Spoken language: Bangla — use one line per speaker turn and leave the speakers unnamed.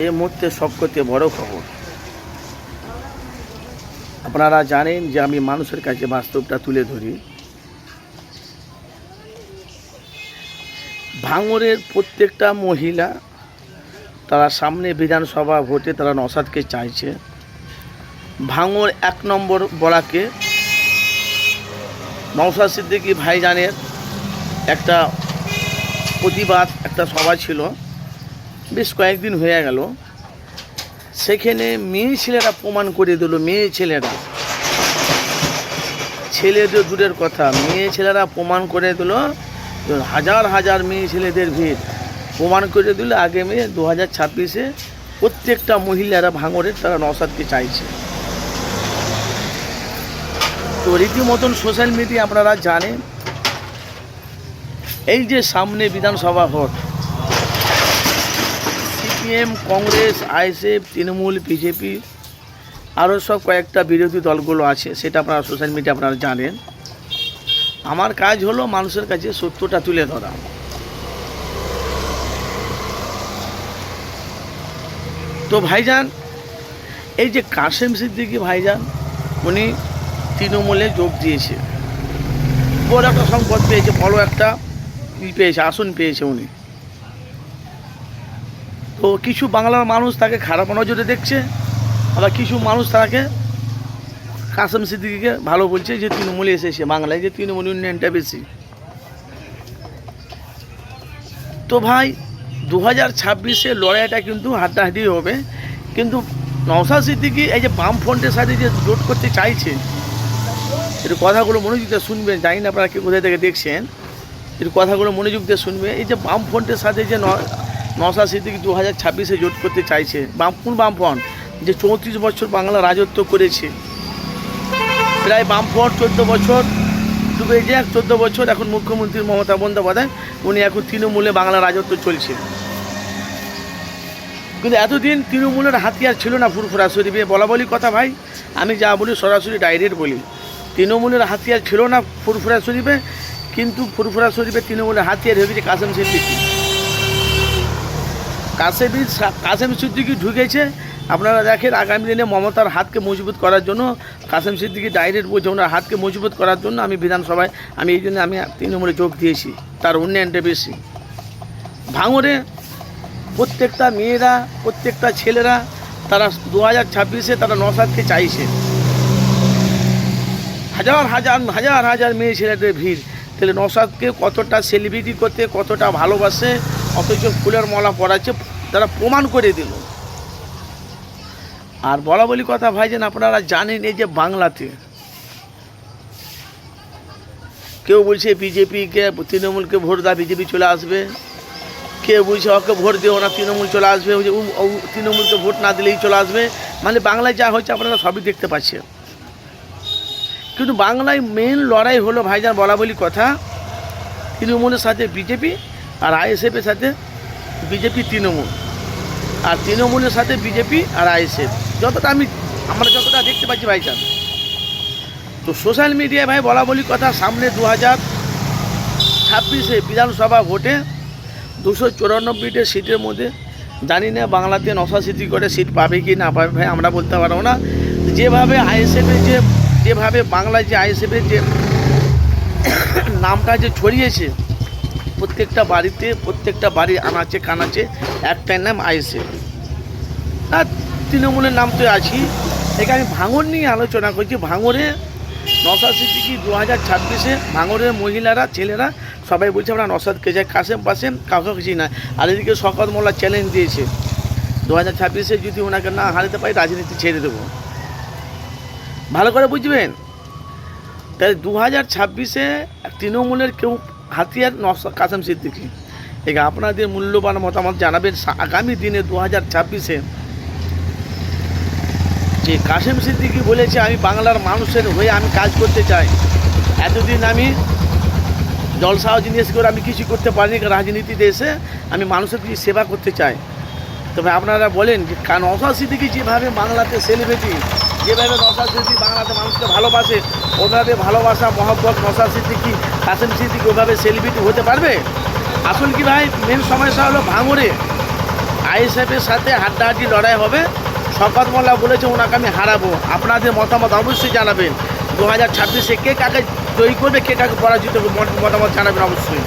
এই মুহূর্তে সবকতে বড় খবর। আপনারা জানেন যে আমি মানুষের কাছে বাস্তবটা তুলে ধরি। ভাঙরের প্রত্যেকটা মহিলা, তারা সামনে বিধানসভা ভোটে তারা নসাদকে চাইছে। ভাঙর এক নম্বর বলাকে নওসাদ সিদ্দিকী ভাইজানের একটা প্রতিবাদ, একটা সভা ছিল। বেশ কয়েকদিন হয়ে গেল। সেখানে মেয়ে ছেলেরা প্রমাণ করে দিল, মেয়ে ছেলেরা। ছেলেদের দূরের কথা, মেয়ে ছেলেরা প্রমাণ করে দিল, হাজার হাজার মেয়ে ছেলেদের ভিড়। প্রমাণ করে দিল, আগে মেয়ে দু হাজার ছাব্বিশে প্রত্যেকটা মহিলারা ভাঙরের তারা নসাদকে চাইছে। তো রীতিমতন সোশ্যাল মিডিয়া আপনারা জানেন, এই যে সামনে বিধানসভা vote CPM Congress, ISF, Trinamool, BJP আরও সব কয়েকটা বিরোধী দলগুলো আছে, সেটা আপনারা সোশ্যাল মিডিয়া আপনারা জানেন। আমার কাজ হলো মানুষের কাছে সত্যটা তুলে ধরা। তো ভাইজান, এই যে কাশেম সিদ্দিকি ভাইজান, উনি তৃণমূলে যোগ দিয়েছে। বড় একটা সম্পদ পেয়েছে, বড় একটা পেয়েছে, আসন পেয়েছে উনি। তো কিছু বাংলার মানুষ তাকে খারাপ নজরে দেখছে, আবার কিছু মানুষ তাকে কাসম সিদ্দিকিকে ভালো বলছে যে তৃণমূলে এসেছে বাংলায়, যে তৃণমূল উন্নয়নটা বেশি। তো ভাই দু হাজার ছাব্বিশে লড়াইটা কিন্তু হাড্ডাহাড্ডি হবে, কিন্তু নওশাদ সিদ্দিকি এই যে বাম ফ্রন্টের সাথে যে জোট করতে চাইছে, এর কথাগুলো মনোযোগ দিয়ে শুনবেন, জানি না আপনারা কে কোথায় থেকে দেখছেন, এর কথাগুলো মনোযোগ দিয়ে শুনবে এই যে বাম ফ্রন্টের সাথে যে ন- সিদ্দিক দু হাজার ছাব্বিশে জোট করতে চাইছে। বাম কোন বাম যে চৌত্রিশ বছর বাংলা রাজত্ব করেছে। প্রায় বাম ফ্রন্ট চোদ্দ বছর ডুবে যায় চোদ্দ বছর এখন মুখ্যমন্ত্রী মমতা বন্দ্যোপাধ্যায়, উনি এখন তৃণমূলে বাংলা রাজত্ব চলছে। কিন্তু এতদিন তৃণমূলের হাতিয়ার ছিল না ফুরফুরা শরীফে। বলা বলি কথা ভাই, আমি যা বলি সরাসরি ডাইরেক্ট বলি। তৃণমূলের হাতিয়ার ছিল না ফুরফুরা শরীফে, কিন্তু ফুরফুরা শরীফে তৃণমূলের হাতিয়ার হয়ে গেছে কাসেম সিদ্দিকি। কাসেমি কাসেম সিদ্দিকি ঢুকেছে। আপনারা দেখেন আগামী দিনে মমতার হাতকে মজবুত করার জন্য কাসেম সিদ্দিকি ডাইরেক্ট বলছে, ওনার হাতকে মজবুত করার জন্য আমি বিধানসভায়, আমি এই জন্য আমি তৃণমূলে যোগ দিয়েছি, তার উন্নয়নটা বেশি। ভাঙরে প্রত্যেকটা মেয়েরা, প্রত্যেকটা ছেলেরা, তারা দু হাজার ছাব্বিশে তারা নসাদকে চাইছে। হাজার হাজার হাজার হাজার মেয়ে ছেলেদের ভিড়। তাহলে নসাদকে কতটা সেলিব্রিটি করতে, কতটা ভালোবাসে অথচ ফুলের মালা পড়াচ্ছে তারা প্রমাণ করে দিল। আর বলা বলি কথা, ভাইজান, আপনারা জানেন এই যে বাংলাতে কেউ বলছে বিজেপিকে তৃণমূলকে ভোট দেওয়া বিজেপি চলে আসবে। কেউ বলছে ওকে ভোট দিও না, তৃণমূল চলে আসবে। তৃণমূলকে ভোট না দিলেই চলে আসবে। মানে বাংলায় যা হচ্ছে, আপনারা সবই দেখতে পাচ্ছেন। কিন্তু বাংলায় মেন লড়াই হলো, ভাইজান, বলা বলি কথা, তৃণমূলের সাথে বিজেপি আর আইএসএফের সাথে বিজেপি তৃণমূল। আর তৃণমূলের সাথে বিজেপি আর আইএসএফ। যতটা আমি আমরা যতটা দেখতে পাচ্ছি ভাইজান। তো সোশ্যাল মিডিয়ায় ভাই বলা বলি কথা, সামনে দু হাজার ছাব্বিশে বিধানসভা ভোটে দুশো চুরানব্বইটা সিটের মধ্যে। জানি না বাংলাতে নশা সিটি করে সিট পাবে কি না পাবে ভাই, আমরা বলতে পারব না। যেভাবে আইএসএফের যে যেভাবে বাংলায় যে আইএসএফের যে নামটা যে ছড়িয়েছে প্রত্যেকটা বাড়িতে, প্রত্যেকটা বাড়ি আনাচে কানাচে একটাই নাম আইএসএফ। আর তৃণমূলের নাম তো আছি। এখানে আমি ভাঙর নিয়ে আলোচনা করছি। ভাঙরে নসাদ সিদ্দিকি দু হাজার ছাব্বিশে ভাঙরের মহিলারা, ছেলেরা, সবাই বলছে আমরা নসাদকে যাই কাসেম পাশেম, কাউকে কিছু না। আর এদিকে শকত মোল্লা চ্যালেঞ্জ দিয়েছে। দু হাজার ছাব্বিশে যদি ওনাকে না হারাতে পারি, রাজনীতি ছেড়ে দেবো। ভালো করে বুঝবেন? তাই দু হাজার ছাব্বিশে তৃণমূলের কেউ হাতিয়ার নসা কাসেম সিদ্দিকি। এখানে আপনাদের মূল্যবান মতামত জানাবেন আগামী দিনে দু হাজার ছাব্বিশে। যে কাসেম সিদ্দিকি বলেছে, আমি বাংলার মানুষের হয়ে আমি কাজ করতে চাই। এতদিন আমি জলসাহ জিনিস করে আমি কিছু করতে পারিনি রাজনীতিতে এসে আমি মানুষের কিছু সেবা করতে চাই। তবে আপনারা বলেন যে নশা সিদ্দিকি যেভাবে বাংলাতে সেলিব্রিটি যেভাবে নশা সিদ্দিকি বাংলাতে মানুষকে ভালোবাসে ওভাবে ভালোবাসা, মহব্বত নশা সিদ্দিকি কাসেম সিদ্দিকি ওভাবে সেলিব্রিটি হতে পারবে? আসল কি ভাই মেন সমস্যা হলো ভাঙরে আইএসএফের সাথে হাড্ডাহাড্ডি লড়াই হবে। শকত মোল্লা বলেছে ওনাকে আমি হারাবো। আপনাদের মতামত অবশ্যই জানাবেন। দু হাজার ছাব্বিশে কে কাকে তৈরি করবে, কে কাকে পরাজিত মতামত জানাবেন অবশ্যই।